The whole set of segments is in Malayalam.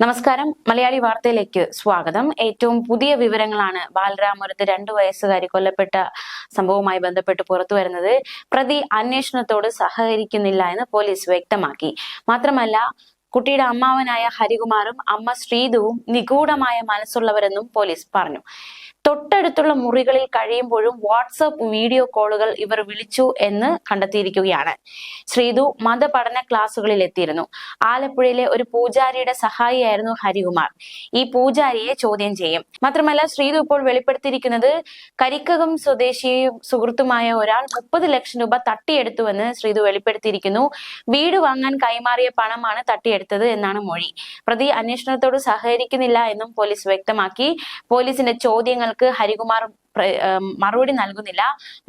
നമസ്കാരം. മലയാളി വാർത്തയിലേക്ക് സ്വാഗതം. ഏറ്റവും പുതിയ വിവരങ്ങളാണ് ബാലരാമപുരത്ത് രണ്ടു വയസ്സുകാരി കൊല്ലപ്പെട്ട സംഭവവുമായി ബന്ധപ്പെട്ട് പുറത്തു വരുന്നത്. പ്രതി അന്വേഷണത്തോട് സഹകരിക്കുന്നില്ല എന്ന് പോലീസ് വ്യക്തമാക്കി. മാത്രമല്ല കുട്ടിയുടെ അമ്മാവനായ ഹരികുമാറും അമ്മ ശ്രീതുവും നിഗൂഢമായ മനസ്സുള്ളവരെന്നും പോലീസ് പറഞ്ഞു. തൊട്ടടുത്തുള്ള മുറികളിൽ കഴിയുമ്പോഴും വാട്സപ്പ് വീഡിയോ കോളുകൾ ഇവർ വിളിച്ചു എന്ന് കണ്ടെത്തിയിരിക്കുകയാണ്. ശ്രീതു മതപഠന ക്ലാസ്സുകളിൽ എത്തിയിരുന്നു. ആലപ്പുഴയിലെ ഒരു പൂജാരിയുടെ സഹായിയായിരുന്നു ഹരികുമാർ. ഈ പൂജാരിയെ ചോദ്യം ചെയ്യും. മാത്രമല്ല ശ്രീതു ഇപ്പോൾ വെളിപ്പെടുത്തിയിരിക്കുന്നത് കരിക്കകം സ്വദേശിയും സുഹൃത്തുമായ ഒരാൾ മുപ്പത് ലക്ഷം രൂപ തട്ടിയെടുത്തുവെന്ന് ശ്രീതു വെളിപ്പെടുത്തിയിരിക്കുന്നു. വീട് വാങ്ങാൻ കൈമാറിയ പണമാണ് തട്ടിയെടുത്തത്. എന്നാണ് മൊഴി. പ്രതി അന്വേഷണത്തോട് സഹകരിക്കുന്നില്ല എന്നും പോലീസ് വ്യക്തമാക്കി. പോലീസിന്റെ ചോദ്യങ്ങൾക്ക് ഹരികുമാർ മറുപടി നൽകുന്നില്ല.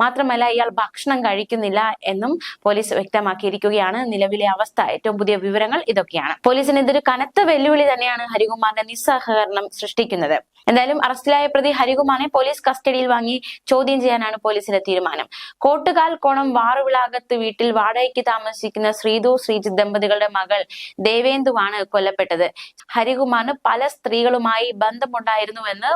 മാത്രമല്ല ഇയാൾ ഭക്ഷണം കഴിക്കുന്നില്ല എന്നും പോലീസ് വ്യക്തമാക്കിയിരിക്കുകയാണ്. നിലവിലെ അവസ്ഥ ഏറ്റവും പുതിയ വിവരങ്ങൾ ഇതൊക്കെയാണ്. പോലീസിന് ഇതൊരു കനത്ത വെല്ലുവിളി തന്നെയാണ് ഹരികുമാറിന്റെ നിസ്സഹകരണം സൃഷ്ടിക്കുന്നത്. എന്തായാലും അറസ്റ്റിലായ പ്രതി ഹരികുമാറിനെ പോലീസ് കസ്റ്റഡിയിൽ വാങ്ങി ചോദ്യം ചെയ്യാനാണ് പോലീസിന്റെ തീരുമാനം. കോട്ടുകാൽ കോണം വാറുവിളാകത്ത് വീട്ടിൽ വാടകയ്ക്ക് താമസിക്കുന്ന ശ്രീതു ശ്രീജിത്ത് ദമ്പതികളുടെ മകൾ ദേവേന്ദുവാണ് കൊല്ലപ്പെട്ടത്. ഹരികുമാറിന് പല സ്ത്രീകളുമായി ബന്ധമുണ്ടായിരുന്നുവെന്ന്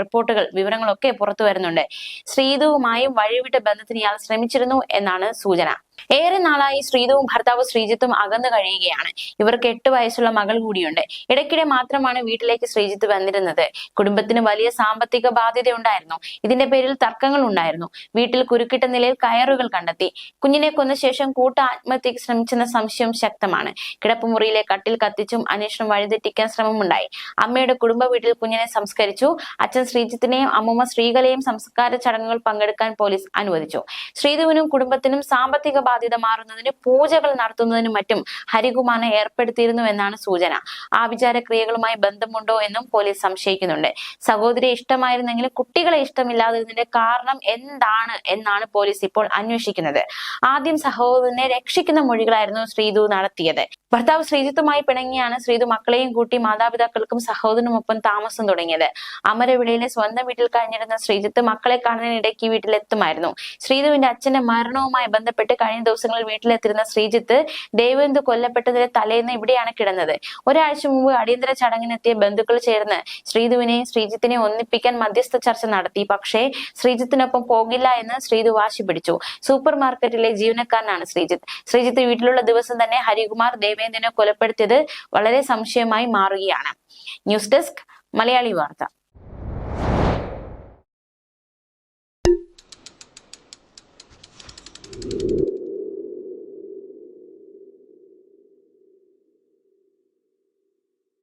റിപ്പോർട്ടുകൾ വിവരങ്ങളൊക്കെ പുറത്തു വരുന്നുണ്ട്. ശ്രീതുവുമായും വഴിവിട്ട് ബന്ധത്തിന് ഇയാൾ ശ്രമിച്ചിരുന്നു എന്നാണ് സൂചന. ഏറെ നാളായി ശ്രീതുവും ഭർത്താവ് ശ്രീജിത്തും അകന്നു കഴിയുകയാണ്. ഇവർക്ക് എട്ട് വയസ്സുള്ള മകൾ കൂടിയുണ്ട്. ഇടയ്ക്കിടെ മാത്രമാണ് വീട്ടിലേക്ക് ശ്രീജിത്ത് വന്നിരുന്നത്. കുടുംബത്തിന് വലിയ സാമ്പത്തിക ബാധ്യത ഉണ്ടായിരുന്നു ഇതിന്റെ പേരിൽ തർക്കങ്ങൾ ഉണ്ടായിരുന്നു. വീട്ടിൽ കുരുക്കിട്ട നിലയിൽ കയറുകൾ കണ്ടെത്തി. കുഞ്ഞിനെ കൊന്ന ശേഷം കൂട്ട ആത്മഹത്യക്ക് ശ്രമിച്ചെന്ന സംശയം ശക്തമാണ്. കിടപ്പുമുറിയിലെ കട്ടിൽ കത്തിച്ചും അന്വേഷണം വഴിതെറ്റിക്കാൻ ശ്രമമുണ്ടായി. അമ്മയുടെ കുടുംബ വീട്ടിൽ കുഞ്ഞിനെ സംസ്കരിച്ചു. അച്ഛൻ ശ്രീജിത്തിനെയും അമ്മൂമ്മ ശ്രീകലയും സംസ്കാര ചടങ്ങുകൾ പങ്കെടുക്കാൻ പോലീസ് അനുവദിച്ചു. ശ്രീധുവിനും കുടുംബത്തിനും സാമ്പത്തിക ബാധ്യത മാറുന്നതിന് പൂജകൾ നടത്തുന്നതിനും മറ്റും ഹരികുമാറിനെ ഏർപ്പെടുത്തിയിരുന്നു എന്നാണ് സൂചന. ആഭിചാര ക്രിയകളുമായി ബന്ധമുണ്ടോ എന്നും പോലീസ് സംശയിക്കുന്നുണ്ട്. സഹോദരി ഇഷ്ടമായിരുന്നെങ്കിലും കുട്ടികളെ ഇഷ്ടമില്ലാതിരുന്നതിന്റെ കാരണം എന്താണ് എന്നാണ് പോലീസ് ഇപ്പോൾ അന്വേഷിക്കുന്നത്. ആദ്യം സഹോദരനെ രക്ഷിക്കുന്ന മൊഴികളായിരുന്നു ശ്രീധു നടത്തിയത്. ഭർത്താവ് ശ്രീജിത്തുമായി പിണങ്ങിയാണ് ശ്രീതു മക്കളെയും കൂട്ടി മാതാപിതാക്കൾക്കും സഹോദരനുമൊപ്പം താമസം തുടങ്ങിയത്. അമരവിളയിലെ സ്വന്തം വീട്ടിൽ കഴിഞ്ഞിരുന്ന ശ്രീജിത്ത് മക്കളെ കാണാനിടയ്ക്ക് വീട്ടിലെത്തുമായിരുന്നു. ശ്രീതുവിന്റെ അച്ഛന്റെ മരണവുമായി ബന്ധപ്പെട്ട് കഴിഞ്ഞ ദിവസങ്ങളിൽ വീട്ടിലെത്തിരുന്ന ശ്രീജിത്ത് ദേവേന്ദ് കൊല്ലപ്പെട്ടതിന്റെ തലേന്ന് ഇവിടെയാണ് കിടന്നത്. ഒരാഴ്ച മുമ്പ് അടിയന്തര ചടങ്ങിനെത്തിയ ബന്ധുക്കൾ ചേർന്ന് ശ്രീതുവിനെയും ശ്രീജിത്തിനെയും ഒന്നിപ്പിക്കാൻ മധ്യസ്ഥ ചർച്ച നടത്തി. പക്ഷേ ശ്രീജിത്തിനൊപ്പം പോകില്ല എന്ന് ശ്രീതു വാശി പിടിച്ചു. സൂപ്പർ മാർക്കറ്റിലെ ജീവനക്കാരനാണ് ശ്രീജിത്ത്. ശ്രീജിത്ത് വീട്ടിലുള്ള ദിവസം തന്നെ ഹരികുമാർ ദേവേന്ദ്രനെ കൊലപ്പെടുത്തിയത് വളരെ സംശയമായി മാറുകയാണ്. ന്യൂസ് ഡെസ്ക് മലയാളി വാർത്ത.